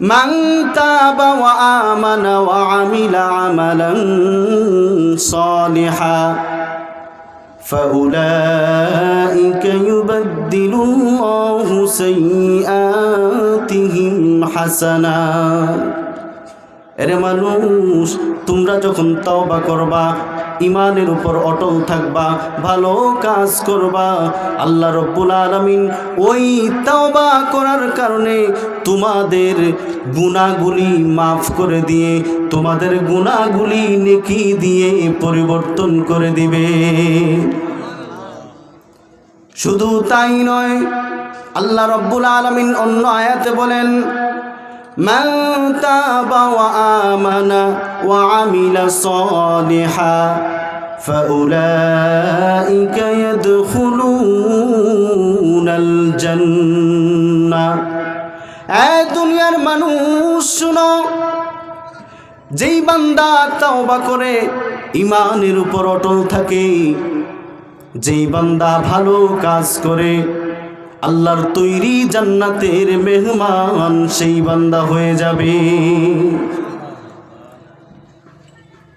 من تاب وآمن وعمل عملا صالحا فأولئك يبدل الله سيئاتهم حسنات এরে মানুষ তোমরা যখন তওবা করবা ইমানের উপর অটল থাকবা, ভালো কাজ করবা। আল্লাহ রব্বুল আলামিন ওই তওবা করার কারণে তোমাদের গুণাগুলি মাফ করে দিয়ে, তোমাদের গুণাগুলি নেকি দিয়ে পরিবর্তন করে দিবে। শুধু তাই নয়, আল্লাহ রব্বুল আলামিন অন্য আয়াতে বলেন من تاب وآمن وعمل صالحا فأولئك يدخلون الجنة এ দুনিয়ার মানুষ শুনো যেই বান্দা তাওবা করে ইমানের উপর অটল থাকে যেই বান্দা ভালো কাজ করে আল্লাহর তৈরি জান্নাতের মেহমান সেই বান্দা হয়ে যাবে।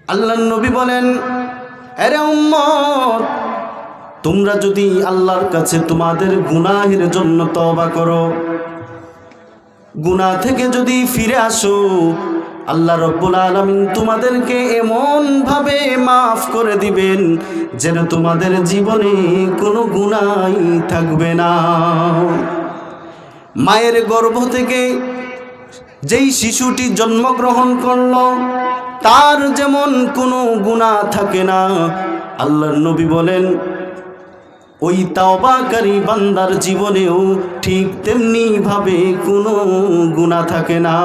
আল্লাহর নবী বলেন, আরে উম্মত, তোমরা যদি আল্লাহর কাছে তোমাদের গুনাহের জন্য তওবা করো, গুনাহ থেকে যদি ফিরে আসো আল্লাহ রব্বুল আলমিন তোমাদেরকে এমন ভাবে মাফ করে দিবেন যেন তোমাদের জীবনে কোনো গুনাই থাকবে না। মায়ের গর্ভ থেকে যেই শিশুটি জন্মগ্রহণ করল, তার যেমন কোনো গুণা থাকে না। আল্লাহর নবী বলেন, ওই তাওবাকারী বান্দার জীবনেও ঠিক তেমনি ভাবে কোনো গুণা থাকে না।